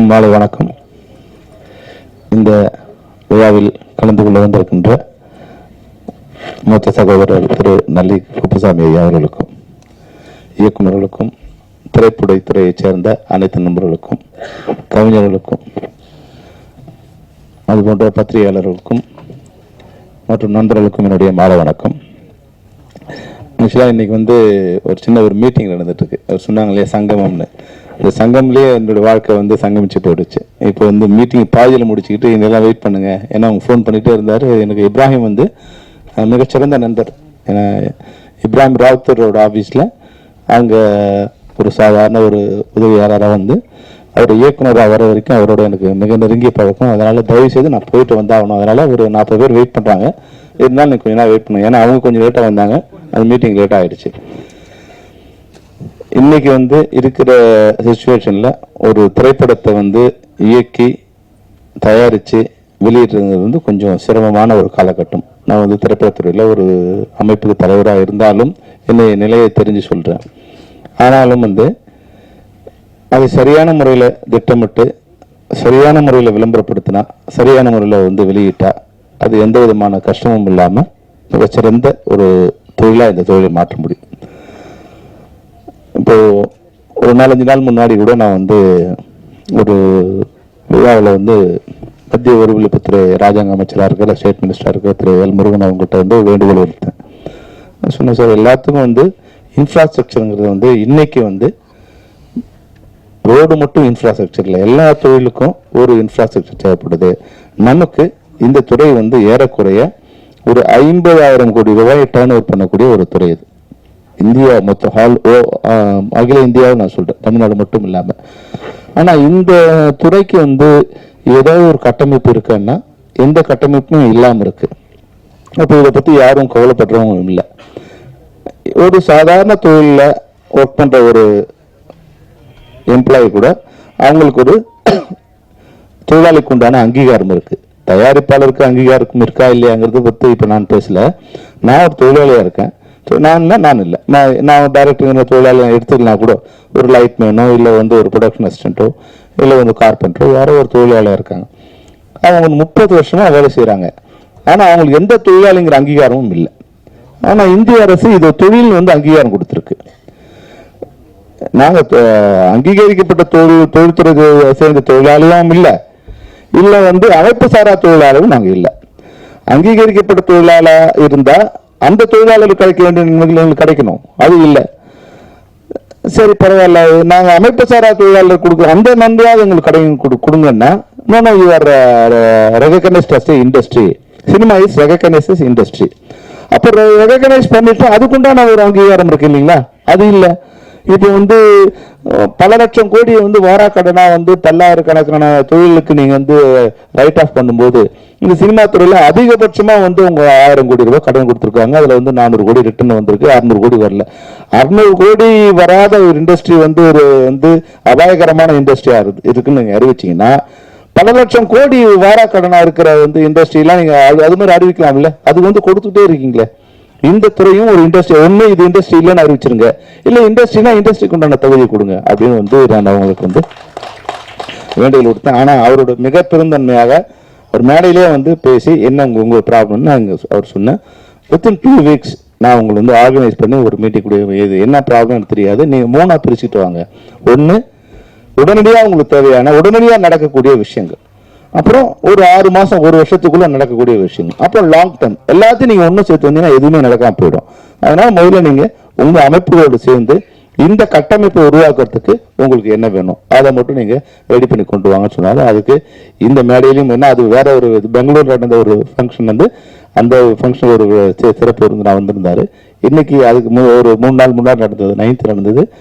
அனைவருக்கும் மாலை வணக்கம். இந்த விழாவில் கலந்து கொள்ள வந்திருக்கின்ற மூத்த சகோதரர் திரு நல்லி குப்புசாமி ஐயா அவர்களுக்கும் இயக்குநர்களுக்கும் திரைப்படை துறையைச் சேர்ந்த அனைத்து நண்பர்களுக்கும் கவிஞர்களுக்கும் அதுபோன்ற பத்திரிகையாளர்களுக்கும் மற்றும் நண்பர்களுக்கும் என்னுடைய மாலை வணக்கம். ஆக்சுவலாக இன்னைக்கு வந்து ஒரு சின்ன ஒரு மீட்டிங் நடந்துட்டு இருக்கு. அவர் சொன்னாங்க இல்லையா சங்கமம்னு. இந்த சங்கம்லேயே என்னோட வாழ்க்கை வந்து சங்கமிச்சு போயிடுச்சு இப்போ வந்து மீட்டிங் பாதியில் முடிச்சுக்கிட்டு என்னெல்லாம் வெயிட் பண்ணுங்க. ஏன்னா அவங்க ஃபோன் பண்ணிகிட்டே இருந்தார். எனக்கு இப்ராஹிம் வந்து மிகச்சிறந்த நண்பர். ஏன்னா இப்ராஹிம் ராவுத்தரோட ஆஃபீஸில் அங்கே ஒரு சாதாரண ஒரு உதவியாளராக வந்து அவர் இயக்குனராக வர வரைக்கும் அவரோட எனக்கு மிக நெருங்கிய பழக்கம். அதனால் தயவு செய்து நான் போயிட்டு வந்தாகணும் அதனால் ஒரு நாற்பது பேர் வெயிட் பண்ணுறாங்க இருந்தாலும் நீங்கள் கொஞ்ச நேரம் வெயிட் பண்ணுவேன் ஏன்னா அவங்க கொஞ்சம் லேட்டாக வந்தாங்க. அந்த மீட்டிங் லேட் ஆகிடுச்சு இன்னைக்கு வந்து இருக்கிற சுச்சுவேஷன்ல ஒரு திரைப்படத்தை வந்து இயக்கி தயாரித்து வெளியிடுறது வந்து கொஞ்சம் சிரமமான ஒரு காலகட்டம். நான் வந்து திரைப்படத்துறையில் ஒரு அமைப்புக்கு தலைவராக இருந்தாலும் என்னுடைய நிலையை தெரிஞ்சு சொல்கிறேன் ஆனாலும் வந்து அதை சரியான முறையில் திட்டமிட்டு சரியான முறையில் விளம்பரப்படுத்தினா சரியான முறையில் வந்து வெளியிட்டா அது எந்த விதமான கஷ்டமும் இல்லாமல் மிகச்சிறந்த ஒரு தொழிலாக இந்த தொழிலை மாற்ற முடியும். இப்போ ஒரு நாலஞ்சு நாள் முன்னாடி கூட நான் வந்து ஒரு விழாவில் வந்து மத்திய ஒருங்கிணைப்புத்துறை ராஜாங்க அமைச்சராக இருக்கிற ஸ்டேட் மினிஸ்டராக இருக்கிற திரு எல் முருகன் அவங்ககிட்ட வந்து வேண்டுகோள் எடுத்தேன் சொன்னேன் சார் எல்லாத்துக்கும் வந்து இன்ஃப்ராஸ்ட்ரக்சருங்கிறது வந்து இன்னைக்கு வந்து ரோடு மட்டும் இன்ஃப்ராஸ்ட்ரக்சர் இல்லை. எல்லா தொழிலுக்கும் ஒரு இன்ஃப்ராஸ்ட்ரக்சர் தேவைப்படுது. நமக்கு இந்த துறை வந்து ஏறக்குறைய ஒரு ஐம்பதாயிரம் கோடி ரூபாய் டேர்ன் ஓவர் பண்ணக்கூடிய ஒரு துறை இது. இந்தியா மொத்த ஹால் ஓ அகில இந்தியாவை நான் சொல்கிறேன் தமிழ்நாடு மட்டும் இல்லாமல் ஆனால் இந்த துறைக்கு வந்து ஏதாவது ஒரு கட்டமைப்பு இருக்குன்னா எந்த கட்டமைப்பும் இல்லாமல் இருக்குது அப்போ இதை பற்றி யாரும் கவலைப்படுறவங்க இல்லை. ஒரு சாதாரண தொழிலில் ஒர்க் பண்ணுற ஒரு எம்ப்ளாயி கூட அவங்களுக்கு ஒரு தொழிலாளிக்கு உண்டான அங்கீகாரம் இருக்குது தயாரிப்பாளருக்கு அங்கீகாரம் இருக்கா இல்லையாங்கிறத பற்றி இப்போ நான் பேசல. நான் ஒரு தொழிலாளியாக இருக்கேன். நான் இல்லை நான் இல்லை. நான் நான் டைரக்டர் தொழிலாளி எடுத்துக்கலாம் கூட ஒரு லைட் மேனோ இல்லை வந்து ஒரு ப்ரொடக்ஷன் அசிஸ்டண்ட்டோ இல்லை வந்து கார்பெண்டரோ யாரோ ஒரு தொழிலாளியாக இருக்காங்க. அவங்க முப்பது வருஷமாக வேலை செய்கிறாங்க ஆனால் அவங்களுக்கு எந்த தொழிலாளிங்கிற அங்கீகாரமும் இல்லை. ஆனால் இந்திய அரசு இது தொழில் வந்து அங்கீகாரம் கொடுத்துருக்கு. நாங்கள் அங்கீகரிக்கப்பட்ட தொழில் தொழில்துறை சேர்ந்த தொழிலாளியும் இல்லை. இல்லை வந்து அமைப்பு சாரா தொழிலாளரும் நாங்கள் இல்லை. அங்கீகரிக்கப்பட்ட தொழிலாளா இருந்தால் அந்த தொழிலாளர்கள் கிடைக்க வேண்டிய நன்மைகள் எங்களுக்கு கிடைக்கணும். அது இல்லை. சரி பரவாயில்ல. நாங்கள் அமைப்பு சாரா தொழிலாளர் கொடுக்குறோம். அந்த நன்மையாவது எங்களுக்கு கிடைக்கும் கொடு- கொடுங்கன்னா no you are recognised as industry cinema is recognise industry அப்போ ரெகனைஸ் பண்ணிட்டு அதுக்குண்டான ஒரு அங்கீகாரம் இருக்கு இல்லைங்களா? அது இல்லை. இப்போ வந்து பல லட்சம் கோடி வந்து வாராக்கடனா வந்து பல்லாயிரக்கணக்கான தொழிலுக்கு நீங்கள் வந்து ரைட் ஆஃப் பண்ணும்போது இந்த சினிமா துறையில் அதிகபட்சமாக வந்து உங்க ஆயிரம் கோடி ரூபாய் கடன் கொடுத்துருக்காங்க. அதில் வந்து நானூறு கோடி ரிட்டர்ன் வந்திருக்கு. அறுநூறு கோடி வரல. அறுநூறு கோடி வராத ஒரு இண்டஸ்ட்ரி வந்து ஒரு வந்து அபாயகரமான இண்டஸ்ட்ரியாக இருக்கு இருக்குன்னு நீங்கள் அறிவிச்சிங்கன்னா பல லட்சம் கோடி வாரா கடனாக இருக்கிற வந்து இண்டஸ்ட்ரியெல்லாம் நீங்கள் அது அது மாதிரி அறிவிக்கலாம்ல? அது வந்து கொடுத்துட்டே இருக்கீங்களே. இந்த துறையும் ஒரு இண்டஸ்ட்ரி ஒன்று இது இண்டஸ்ட்ரி இல்லைன்னு அறிவிச்சிருங்க. இல்லை இண்டஸ்ட்ரினா இண்டஸ்ட்ரிக்கு உண்டான தகுதி கொடுங்க. அப்படின்னு வந்து நான் அவங்களுக்கு வந்து வேண்டுகோள் கொடுத்தேன் ஆனால் அவரோட மிக பெருந்தன்மையாக ஒரு மேடையிலே வந்து பேசி என்ன உங்க உங்க ப்ராப்ளம்னு அங்கே அவர் சொன்னேன். வித்தின் டூ வீக்ஸ் நான் உங்களை வந்து ஆர்கனைஸ் பண்ணி ஒரு மீட்டிங் கூட இது என்ன ப்ராப்ளம் எனக்கு தெரியாது. நீங்கள் மூணாக பிரிச்சுட்டு வாங்க. ஒன்று உடனடியாக உங்களுக்கு தேவையான உடனடியாக நடக்கக்கூடிய விஷயங்கள். அப்புறம் ஒரு ஆறு மாதம் ஒரு வருஷத்துக்குள்ளே நடக்கக்கூடிய விஷயங்கள். அப்புறம் லாங் டேர்ம் எல்லாத்தையும் நீங்கள் ஒன்றும் சேர்த்து வந்தீங்கன்னா எதுவுமே நடக்காம போயிடும். அதனால் முதல்ல நீங்கள் உங்கள் அமைப்புகளோடு சேர்ந்து இந்த கட்டமைப்பை உருவாக்குறதுக்கு உங்களுக்கு என்ன வேணும்? அதை மட்டும் நீங்க ரெடி பண்ணி கொண்டு வாங்கன்னு சொன்னாலும் அதுக்கு இந்த மேடையிலும் என்ன அது வேற ஒரு பெங்களூர் நடந்த ஒரு ஃபங்க்ஷன் வந்து அந்த ஃபங்க்ஷன் ஒரு சிறப்பு சிறப்பு நான் வந்திருந்தாரு. இன்னைக்கு அதுக்கு மு- ஒரு மூணு நாள் முன்னாடி நடந்தது நைன்த் நடந்தது.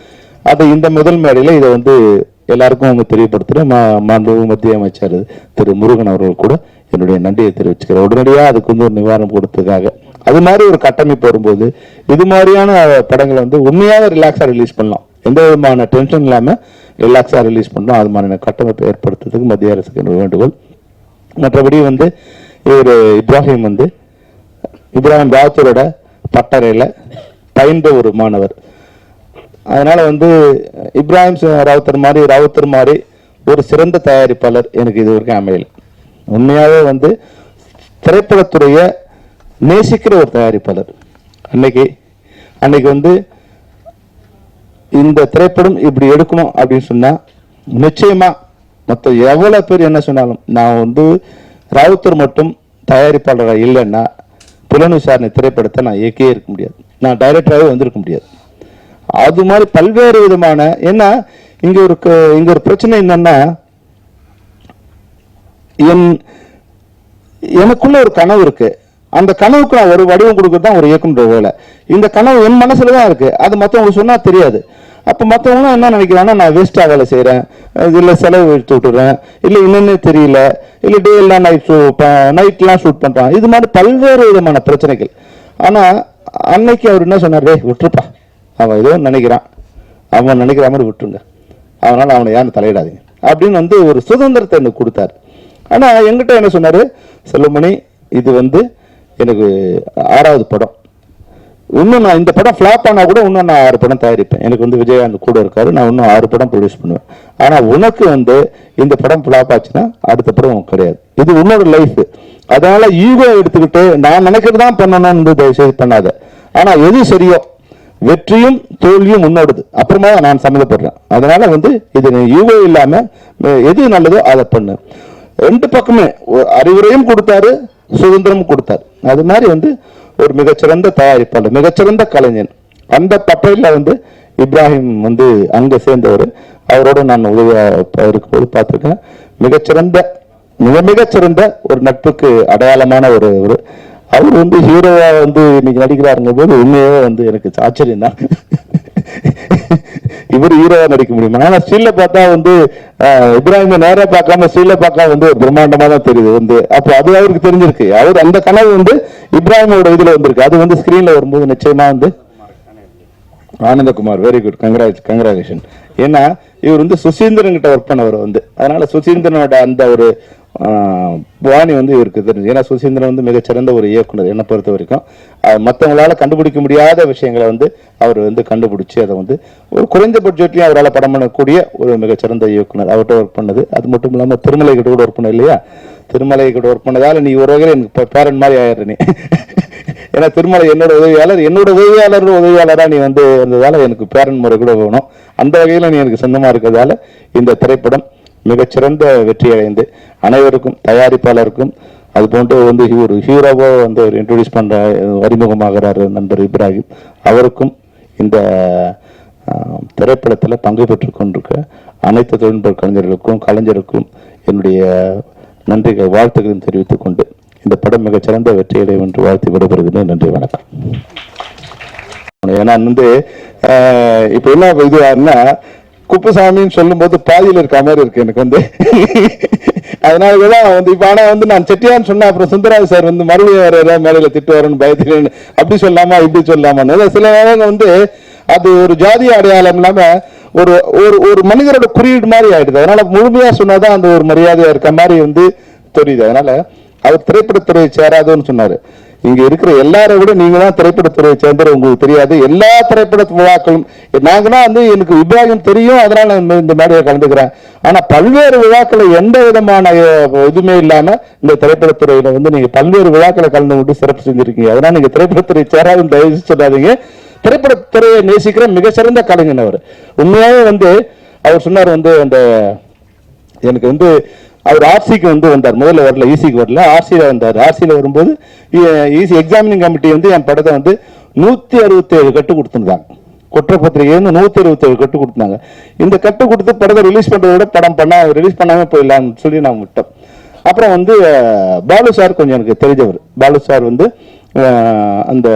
அது இந்த முதல் மேடையில இதை வந்து எல்லாருக்கும் அவங்க தெரியப்படுத்துறேன் மா- மத்திய அமைச்சர் திரு முருகன் அவர்கள் கூட என்னுடைய நன்றியை தெரிவிச்சுக்கிறேன். உடனடியாக அதுக்கு வந்து ஒரு நிவாரணம் கொடுத்ததுக்காக. அது மாதிரி ஒரு கட்டமைப்பு வரும்போது இது மாதிரியான படங்களை வந்து உண்மையாக ரிலாக்ஸாக ரிலீஸ் பண்ணலாம். எந்த விதமான டென்ஷன் இல்லாமல் ரிலாக்ஸாக ரிலீஸ் பண்ணலாம். அது மாதிரியான கட்டமைப்பை ஏற்படுத்துறதுக்கு மத்திய அரசுக்கு வேண்டுகோள். மற்றபடி வந்து இவர் இப்ராஹிம் வந்து இப்ராஹிம் பாத்தூரோட பட்டறையில் பயின்ற ஒரு மாணவர். அதனால் வந்து இப்ராஹிம் ராவுத்தர் மாதிரி ராவுத்தர் மாதிரி ஒரு சிறந்த தயாரிப்பாளர் எனக்கு இது வரைக்கும் அமையல. உண்மையாகவே வந்து திரைப்படத்துறையை நேசிக்கிற ஒரு தயாரிப்பாளர். அன்னைக்கு அன்னைக்கு வந்து இந்த திரைப்படம் இப்படி எடுக்கணும் அப்படின்னு சொன்னால் நிச்சயமாக மற்ற எவ்வளவு பேர் என்ன சொன்னாலும் நான் வந்து ராவுத்தர் மட்டும் தயாரிப்பாளராக இல்லைன்னா புலன் விசாரணை திரைப்படத்தை நான் இயக்கியே இருக்க முடியாது. நான் டைரக்டராகவே வந்திருக்க முடியாது. அது மாதிரி பல்வேறு விதமான ஏன்னா இங்கே ஒரு க- ஒரு பிரச்சனை என்னன்னா என் எனக்குள்ள ஒரு கனவு இருக்குது அந்த கனவுக்கு நான் ஒரு வடிவம் கொடுக்கறது தான் ஒரு இயக்குன்ற வேலை. இந்த கனவு என் மனசில் தான் இருக்குது அது மற்றவங்களுக்கு சொன்னால் தெரியாது. அப்போ மற்றவங்களும் என்ன நினைக்கிறாங்கன்னா நான் வேஸ்ட்டாக வேலை செய்கிறேன் இல்லை செலவு எடுத்து விட்டுறேன் இல்லை என்னன்னே தெரியல. இல்லை டே எல்லாம் நைட் நைட்லாம் ஷூட் பண்ணுறான் இது மாதிரி பல்வேறு விதமான பிரச்சனைகள். ஆனால் அன்னைக்கு அவர் என்ன சொன்னார்? டே விட்டுருப்பா. அவன் ஏதோ நினைக்கிறான். அவன் நினைக்கிற மாதிரி விட்டுருங்க. அதனால் அவனை யாரும் தலையிடாதீங்க. அப்படின்னு வந்து ஒரு சுதந்திரத்தை எனக்கு கொடுத்தாரு. ஆனால் என்கிட்ட என்ன சொன்னார்? செல்வமணி இது வந்து எனக்கு ஆறாவது படம். இன்னும் நான் இந்த படம் ஃப்ளாப் ஆனால் கூட இன்னும் நான் ஆறு படம் தயாரிப்பேன். எனக்கு வந்து விஜயகாந்த் கூட இருக்காரு. நான் இன்னும் ஆறு படம் ப்ரொடியூஸ் பண்ணுவேன். ஆனால் உனக்கு வந்து இந்த படம் ஃப்ளாப் ஆச்சுன்னா அடுத்த படம் உனக்கு கிடையாது. இது உன்னோட லைஃப் அதனால ஈகோ எடுத்துக்கிட்டு நான் நினைக்கிறது தான் பண்ணணும்னு தயவுசெய்து பண்ணாத. ஆனால் எது சரியோ வெற்றியும் தோல்வியும் முன்னோடுது அப்புறமா தான் நான் சம்மந்தப்படுறேன். அதனால வந்து இது ஈகோ இல்லாமல் எது நல்லதோ அதை பண்ணு. ரெண்டு பக்கமே அறிவுரையும் கொடுத்தாரு. சுதந்திரமும் கொடுத்தார். அது மாதிரி வந்து ஒரு மிகச்சிறந்த தயாரிப்பாளர் மிகச்சிறந்த கலைஞன். அந்த பட்டையில் வந்து இப்ராஹிம் வந்து அங்கே சேர்ந்தவர். அவரோட நான் உதவியாக ப- இருக்கும்போது பார்த்துருக்கேன். மிகச்சிறந்த மிக மிகச்சிறந்த ஒரு நட்புக்கு அடையாளமான ஒரு ஒரு அவர் வந்து ஹீரோவாக வந்து இன்னைக்கு நடிக்கிறாருங்க போது உண்மையாக வந்து எனக்கு ஆச்சரியம் தான் இவர் ஹீரோவா நடிக்க முடியுமா? ஆனா ஸ்ரீல பார்த்தா வந்து அஹ், நேரா பார்க்காம ஸ்ரீல பார்க்கா வந்து ஒரு பிரம்மாண்டமா தான் தெரியுது. வந்து அப்போ அது அவருக்கு தெரிஞ்சிருக்கு. அவர் அந்த கனவு வந்து இப்ராஹிமோட இதுல வந்திருக்கு. அது வந்து ஸ்கிரீன்ல வரும்போது நிச்சயமா வந்து Anandakumar very good congrats congratulation ஏன்னா இவர் வந்து சுசீந்திரன் கிட்ட ஒர்க் பண்ணவர் வந்து. அதனால சுசீந்திரனோட அந்த ஒரு பாணி வந்து இவருக்கு தெரிஞ்சு ஏன்னா சுசீந்திரன் வந்து மிகச்சிறந்த ஒரு இயக்குனர் என்னை பொறுத்த வரைக்கும். அஹ், கண்டுபிடிக்க முடியாத விஷயங்களை வந்து அவர் வந்து கண்டுபிடிச்சி அதை வந்து ஒரு குறைந்த பட்ஜெட்லையும் அவரால் படம் பண்ணக்கூடிய ஒரு மிகச்சிறந்த இயக்குனர் அவர்கிட்ட ஒர்க் பண்ணது. அது மட்டும் இல்லாமல் திருமலை கிட்ட கூட ஒர்க் பண்ண இல்லையா? திருமலை கிட்ட ஒர்க் பண்ணதால் நீ ஒரு வகையில் எனக்கு பேரன் மாதிரி ஆயிடுற நீ. ஏன்னா திருமலை என்னோட உதவியாளர் என்னோட உதவியாளர் உதவியாளராக நீ வந்து இருந்ததால் எனக்கு பேரன் முறை கூட வேணும். அந்த வகையில் நீ எனக்கு சொந்தமாக இருக்கிறதால இந்த திரைப்படம் மிகச்சிறந்த வெற்றி அடைந்து அனைவருக்கும் தயாரிப்பாளருக்கும் அது போன்று வந்து ஒரு ஹீரோவோ வந்து இன்ட்ரோடியூஸ் பண்ற அறிமுகமாகிறார் நண்பர் இப்ராஹிம். அவருக்கும் இந்த ஆஹ், திரைப்படத்துல பங்கு பெற்றுக் கொண்டிருக்க அனைத்து தொழில்நுட்ப கலைஞர்களுக்கும் கலைஞருக்கும் என்னுடைய நன்றிகள் வாழ்த்துக்களையும் தெரிவித்துக் கொண்டு இந்த படம் மிகச்சிறந்த வெற்றியடையும் என்று வாழ்த்து விடப்படுகிறேன் நன்றி வணக்கம். ஏன்னா வந்து ஆஹ், என்ன இதுவாருன்னா குப்புசாமின்னு சொல்லும்போது பாதியில் இருக்க மாதிரி இருக்கு எனக்கு வந்து. அதனாலதான் வந்து இப்ப ஆனா வந்து நான் செட்டியான்னு சொன்னா அப்புறம் சுந்தராஜ் சார் வந்து மறுபடியும் வேற ஏதாவது மேலே திட்டு வரேன்னு பயத்துலேன்னு அப்படி சொல்லாமா இப்படி சொல்லாமான்னு சில நேரங்கள் வந்து அது ஒரு ஜாதி அடையாளம் இல்லாம ஒரு ஒரு ஒரு மனிதரோட குறியீடு மாதிரி ஆயிடுது. அதனால முழுமையா சொன்னாதான் அந்த ஒரு மரியாதையா இருக்க மாதிரி வந்து தெரியுது. அதனால அவர் திரைப்படத்துறையை சேராதுன்னு சொன்னாரு. இங்க இருக்கிற எல்லாரை விட நீங்க தான் திரைப்படத்துறையை சேர்ந்தவர் உங்களுக்கு தெரியாது. எல்லா திரைப்பட விழாக்களும் நாங்கன்னா வந்து எனக்கு இப்ராஹிம் தெரியும் அதனால நான் இந்த- இந்த மேடையை கலந்துக்கிறேன். ஆனா பல்வேறு விழாக்களை எந்த விதமான இதுவுமே இல்லாம இந்த திரைப்படத்துறையில வந்து நீங்க பல்வேறு விழாக்களை கலந்து கொண்டு சிறப்பு செஞ்சிருக்கீங்க. அதனால நீங்க திரைப்படத்துறை சேராதுன்னு தயவு சொல்லாதீங்க. திரைப்படத்துறையை நேசிக்கிற மிக சிறந்த கலைஞன் அவர். உண்மையாவே வந்து அவர் சொன்னார் வந்து அந்த எனக்கு வந்து அவர் ஆர்சிக்கு வந்து வந்தார். முதல்ல வரல ஈசிக்கு வரல. ஆர்சியில் வந்தார். ஆர்சியில் வரும்போது ஈசி எக்ஸாமினிங் கமிட்டி வந்து என் படத்தை வந்து நூற்றி அறுபத்தேழு கட்டு கொடுத்துருந்தாங்க. குற்றப்பத்திரிகைன்னு நூற்றி அறுபத்தேழு கட்டு கொடுத்தாங்க இந்த கட்டு கொடுத்து படத்தை ரிலீஸ் பண்ணுறத விட படம் பண்ண ரிலீஸ் பண்ணாமல் போயிடலாம்னு சொல்லி நான் விட்டோம். அப்புறம் வந்து பாலு சார் கொஞ்சம் எனக்கு தெரிஞ்சவர். பாலு சார் வந்து அந்த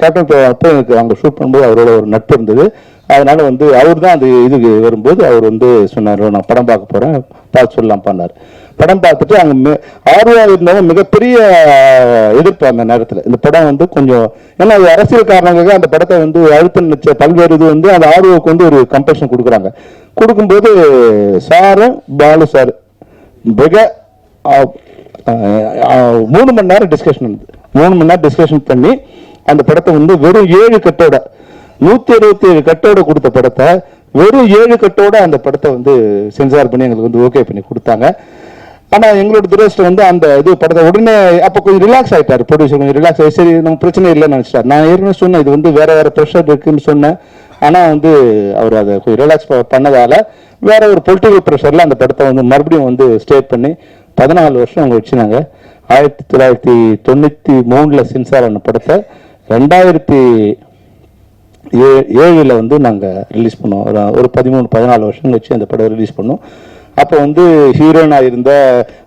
கேப்டன் அப்போ எனக்கு அங்கே ஷூட் பண்ணும்போது அவரோட ஒரு நட்பு இருந்தது. அதனால வந்து அவர் தான் அது இதுக்கு வரும்போது அவர் வந்து சொன்னார் நான் படம் பார்க்க போகிறேன் பார்த்து சொல்லலாம் பண்ணார் படம் பார்த்துட்டு அங்கே ஆர்வம் இருந்தவங்க மிகப்பெரிய எதிர்ப்பு அந்த நேரத்தில். இந்த படம் வந்து கொஞ்சம் ஏன்னா அது அரசியல் காரணங்களுக்காக அந்த படத்தை வந்து அழுத்த நிச்ச பல்வேறு இது வந்து அந்த ஆர்வக்கு வந்து ஒரு கம்பல்ஷன் கொடுக்குறாங்க. கொடுக்கும்போது சாரும் பாலு சார் மிக மூணு மணி நேரம் டிஸ்கஷன் இருந்தது. மூணு மணி நேரம் டிஸ்கஷன் பண்ணி அந்த படத்தை வந்து வெறும் ஏழு கட்டோட நூத்தி அறுபத்தி ஏழு கட்டோட கொடுத்த படத்தை வெறும் ஏழு கட்டோட அந்த படத்தை வந்து சென்சார் பண்ணி எங்களுக்கு வந்து ஓகே பண்ணி கொடுத்தாங்க. ஆனால் எங்களோட துரதிருஷ்டம் வந்து அந்த இது படத்தை உடனே அப்போ கொஞ்சம் ரிலாக்ஸ் ஆகிட்டார் ப்ரொடியூசர் கொஞ்சம் ரிலாக்ஸ் ஆகி சரி நம்ம பிரச்சனை இல்லைன்னு நினச்சிட்டார். நான் ஏற்கனவே சொன்னேன் இது வந்து வேற வேற ப்ரெஷர் இருக்குன்னு சொன்னேன். ஆனால் வந்து அவர் அதை கொஞ்சம் ரிலாக்ஸ் பண்ணதால வேற ஒரு பொலிட்டிக்கல் ப்ரெஷரில் அந்த படத்தை வந்து மறுபடியும் வந்து ஸ்டேட் பண்ணி பதினாலு வருஷம் அவங்க வச்சுனாங்க. ஆயிரத்தி தொள்ளாயிரத்தி தொண்ணூற்றி மூணில் சென்சார் ஆன படத்தை ரெண்டாயிரத்தி ஏ- ஏழில் வந்து நாங்கள் ரிலீஸ் பண்ணோம். ஒரு- ஒரு பதிமூணு பதினாலு வருஷம் வச்சு அந்த படம் ரிலீஸ் பண்ணோம். அப்போ வந்து ஹீரோனாக இருந்த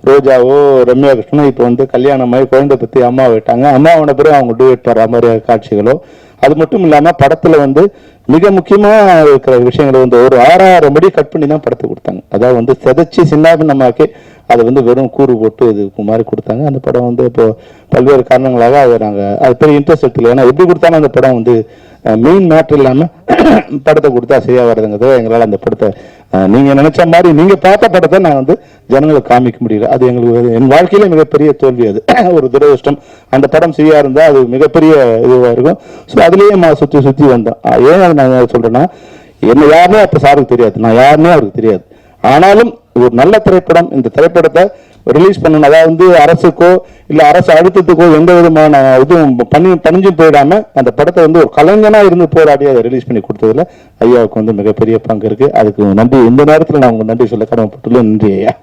ரோஜாவோ ரம்யா கிருஷ்ணனோ இப்போ வந்து கல்யாணமாகி குழந்தை பற்றி அம்மா விட்டாங்க. அம்மாவோட பிறகு அவங்க டூயட் போடுற மாதிரி காட்சிகளோ. அது மட்டும் இல்லாமல் படத்தில் வந்து மிக முக்கியமாக இருக்கிற விஷயங்களை வந்து ஒரு ஆறாயிரம் படி கட் பண்ணி தான் படத்தை கொடுத்தாங்க. அதாவது வந்து செதைச்சி சின்னாபின்னமாக்கி அதை வந்து வெறும் கூறு போட்டு இது மாதிரி கொடுத்தாங்க. அந்த படம் வந்து இப்போ பல்வேறு காரணங்களாக அதை நாங்கள் அது பெரிய இன்ட்ரெஸ்ட் எடுத்துல ஏன்னா எப்படி கொடுத்தாலும் அந்த படம் வந்து மெயின் மேட்ரு இல்லாமல் படத்தை கொடுத்தா சரியாக வருதுங்கிறத எங்களால் அந்த படத்தை நீங்க நினைச்ச மாதிரி நீங்க பார்த்த படத்தை நான் வந்து ஜனங்களுக்கு காமிக்க முடியல. அது எங்களுக்கு என் வாழ்க்கையில மிகப்பெரிய தோல்வி அது. ஒரு துரதிருஷ்டம். அந்த படம் சரியா இருந்தா அது மிகப்பெரிய இதுவாக இருக்கும். ஸோ அதுலேயே நான் சுற்றி சுற்றி வந்தோம். ஏன் அதை நான் சொல்றேன்னா என்ன யாருமே அப்போ சாருக்கு தெரியாது. நான் யாருமே அவருக்கு தெரியாது. ஆனாலும் ஒரு நல்ல திரைப்படம் இந்த திரைப்படத்தை ரிலீஸ் பண்ணணும் அதாவது வந்து அரசுக்கோ இல்லை அரசு அழுத்தத்துக்கோ எந்த விதமான இதுவும் பண்ணி பணிஞ்சும் போயிடாம அந்த படத்தை வந்து ஒரு கலைஞனாக இருந்து போராடி அதை ரிலீஸ் பண்ணி கொடுத்ததுல ஐயாவுக்கு வந்து மிகப்பெரிய பங்கு இருக்கு. அதுக்கு நன்றி. இந்த நேரத்தில் நான் உங்க நன்றி சொல்ல கடமைப்பட்டுள்ள நன்றி ஐயா.